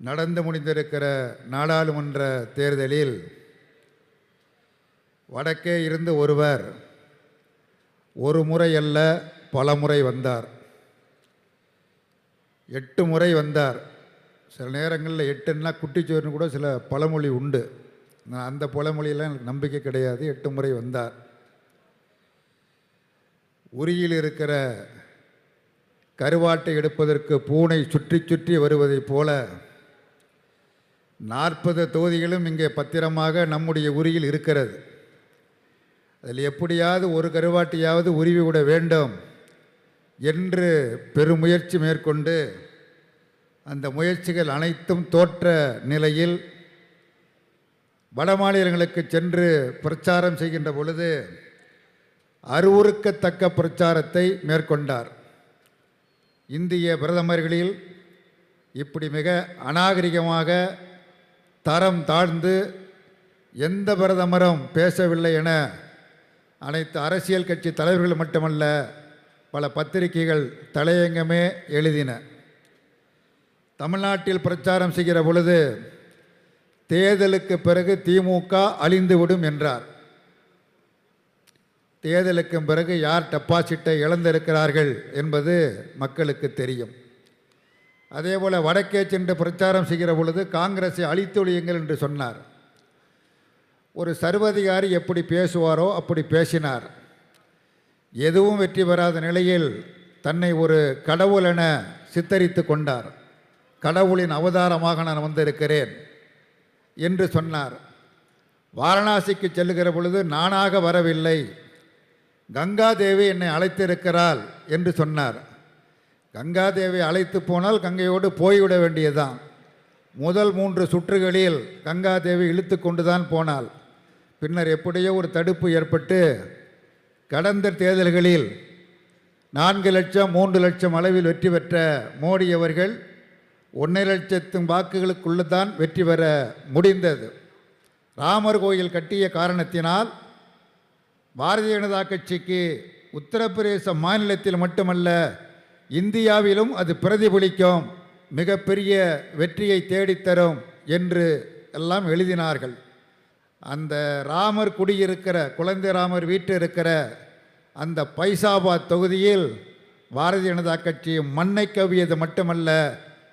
நடந்து முடிந்திருக்கிற நாடாளுமன்ற தேர்தலில் வடக்கே இருந்து ஒருவர் ஒரு முறை அல்ல பல முறை வந்தார். எட்டு முறை வந்தார். சில நேரங்களில் எட்டுன்னா குட்டிச்சோறுன்னு கூட சில பழமொழி உண்டு. நான் அந்த பழமொழியெல்லாம் எனக்கு நம்பிக்கை கிடையாது. எட்டு முறை வந்தார். உரியில் இருக்கிற கருவாட்டை எடுப்பதற்கு பூனை சுற்றி சுற்றி வருவதைப் போல நாற்பது தொகுதிகளும் இங்கே பத்திரமாக நம்முடைய உரியில் இருக்கிறது. அதில் எப்படியாவது ஒரு கருவாட்டியாவது உருவி விட வேண்டும் என்று பெருமுயற்சி மேற்கொண்டு அந்த முயற்சிகள் அனைத்தும் தோற்ற நிலையில் வட மாநிலங்களுக்கு சென்று பிரச்சாரம் செய்கின்ற பொழுது அருவுறுக்கத்தக்க பிரச்சாரத்தை மேற்கொண்டார். இந்திய பிரதமர்களில் இப்படி மிக அநாகரிகமாக தரம் தாழ்ந்து எந்த பிரதமரும் பேசவில்லை என அனைத்து அரசியல் கட்சி தலைவர்கள் மட்டுமல்ல பல பத்திரிகைகள் தலையங்கமே எழுதின. தமிழ்நாட்டில் பிரச்சாரம் செய்கிற பொழுது தேர்தலுக்கு பிறகு திமுக அழிந்துவிடும் என்றார். தேர்தலுக்கு பிறகு யார் டெபாசிட்டை இழந்திருக்கிறார்கள் என்பது மக்களுக்கு தெரியும். அதே போல் வடக்கே சென்று பிரச்சாரம் செய்கிற பொழுது காங்கிரஸை அழித்தொழியுங்கள் என்று சொன்னார். ஒரு சர்வதிகாரி எப்படி பேசுவாரோ அப்படி பேசினார். எதுவும் வெற்றி பெறாத நிலையில் தன்னை ஒரு கடவுள் என சித்தரித்து கொண்டார். கடவுளின் அவதாரமாக நான் வந்திருக்கிறேன் என்று சொன்னார். வாரணாசிக்கு செல்லுகிற பொழுது நானாக வரவில்லை. கங்காதேவி என்னை அழைத்திருக்கிறாள் என்று சொன்னார். கங்காதேவி அழைத்து போனால் கங்கையோடு போய்விட வேண்டியதுதான். முதல் மூன்று சுற்றுகளில் கங்காதேவி இழுத்து கொண்டு தான் போனாள். பின்னர் எப்படியோ ஒரு தடுப்பு ஏற்பட்டு கடந்த தேர்தல்களில் நான்கு லட்சம் மூன்று லட்சம் அளவில் வெற்றி பெற்ற மோடி அவர்கள் ஒன்றரை லட்சத்து வாக்குகளுக்குள்ளே தான் வெற்றி பெற முடிந்தது. ராமர் கோயில் கட்டிய காரணத்தினால் பாரதிய ஜனதா கட்சிக்கு உத்தரப்பிரதேச மாநிலத்தில் மட்டுமல்ல இந்தியாவிலும் அது பிரதிபலிக்கும் மிகப்பெரிய வெற்றியை தேடித்தரும் என்று எல்லாம் எழுதினார்கள். அந்த ராமர் குடியிருக்கிற குழந்தை ராமர் வீட்டு இருக்கிற அந்த பைசாபாத் தொகுதியில் பாரதிய ஜனதா கட்சி மண்ணை கவியது மட்டுமல்ல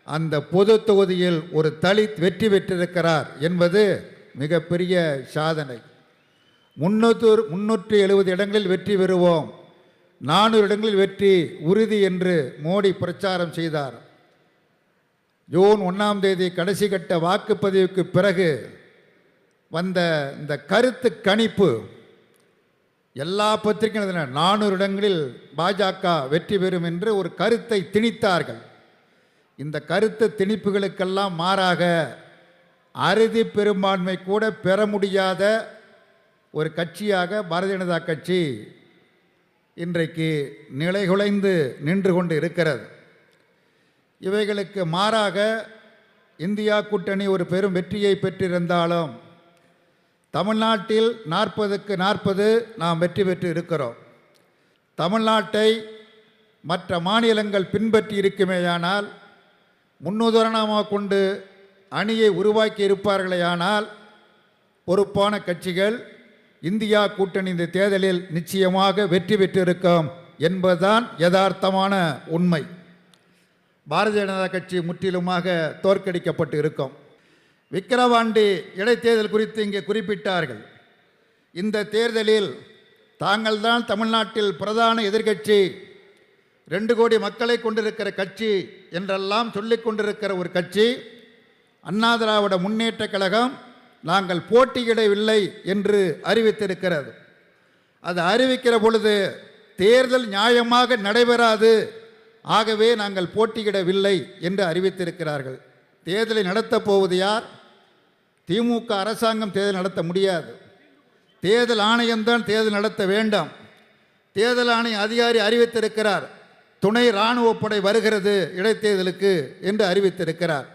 அந்த பொது தொகுதியில் ஒரு தலித் வெற்றி பெற்றிருக்கிறார் என்பது மிகப்பெரிய சாதனை. முன்னூற்று முன்னூற்றி எழுபது இடங்களில் வெற்றி பெறுவோம். நானூறு இடங்களில் வெற்றி உறுதி என்று மோடி பிரச்சாரம் செய்தார். ஜூன் ஒன்றாம் தேதி கடைசி கட்ட வாக்குப்பதிவுக்கு பிறகு வந்த இந்த கருத்து கணிப்பு எல்லா பத்திரிகையும் நானூறு இடங்களில் பாஜக வெற்றி பெறும் என்று ஒரு கருத்தை திணித்தார்கள். இந்த கருத்து திணிப்புகளுக்கெல்லாம் மாறாக அறுதி பெரும்பான்மை கூட பெற முடியாத ஒரு கட்சியாக பாரதிய ஜனதா கட்சி இன்றைக்கு நிலைகுலைந்து நின்று கொண்டு இருக்கிறது இவைகளுக்கு மாறாக இந்தியா கூட்டணி ஒரு பெரும் வெற்றியை பெற்றிருந்தாலும் தமிழ்நாட்டில் நாற்பதுக்கு நாற்பது நாம் வெற்றி பெற்று இருக்கிறோம். தமிழ்நாட்டை மற்ற மாநிலங்கள் பின்பற்றி இருக்குமேயானால் முன்னுதாரணமாக கொண்டு அணியை உருவாக்கி இருப்பார்களேயானால் பொறுப்பான கட்சிகள் இந்தியா கூட்டணி இந்த தேர்தலில் நிச்சயமாக வெற்றி பெற்றிருக்கும் என்பதுதான் யதார்த்தமான உண்மை. பாரதிய ஜனதா கட்சி முற்றிலுமாக தோற்கடிக்கப்பட்டு இருக்கும் விக்கிரவாண்டி இடைத்தேர்தல் குறித்து இங்கே குறிப்பிட்டார்கள். இந்த தேர்தலில் தாங்கள்தான் தமிழ்நாட்டில் பிரதான எதிர்கட்சி ரெண்டு கோடி மக்களை கொண்டிருக்கிற கட்சி என்றெல்லாம் சொல்லிக் கொண்டிருக்கிற ஒரு கட்சி அண்ணா திராவிட முன்னேற்ற கழகம் நாங்கள் போட்டியிடவில்லை என்று அறிவித்திருக்கிறது. அது அறிவிக்கிற பொழுது தேர்தல் நியாயமாக நடைபெறாது. ஆகவே நாங்கள் போட்டியிடவில்லை என்று அறிவித்திருக்கிறார்கள். தேர்தலை நடத்தப் போவது யார்? திமுக அரசாங்கம் தேர்தல் நடத்த முடியாது. தேர்தல் ஆணையம்தான் தேர்தல் நடத்த வேண்டாம். தேர்தல் ஆணைய அதிகாரி அறிவித்திருக்கிறார் துணை இராணுவப்படை வருகிறது இடைத்தேர்தலுக்கு என்று அறிவித்திருக்கிறார்.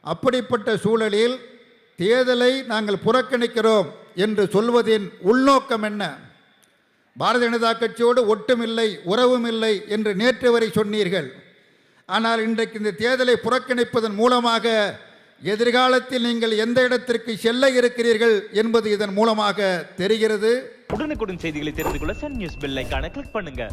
அப்படிப்பட்ட சூழலில் தேர்தலை நாங்கள் புறக்கணிக்கிறோம் என்று சொல்வதின் உள்நோக்கம் என்ன? பாரதிய ஜனதா கட்சியோடு ஒட்டுமில்லை உறவும் இல்லை என்று நேற்று வரை சொன்னீர்கள். ஆனால் இன்றைக்கு இந்த தேர்தலை புறக்கணிப்பதன் மூலமாக எதிர்காலத்தில் நீங்கள் எந்த இடத்திற்கு செல்ல இருக்கிறீர்கள் என்பது இதன் மூலமாக தெரிகிறது. உடனுக்குடன் செய்திகளை தெரிந்து கொள்ள சன் நியூஸ் பெல் கிளிக் பண்ணுங்க.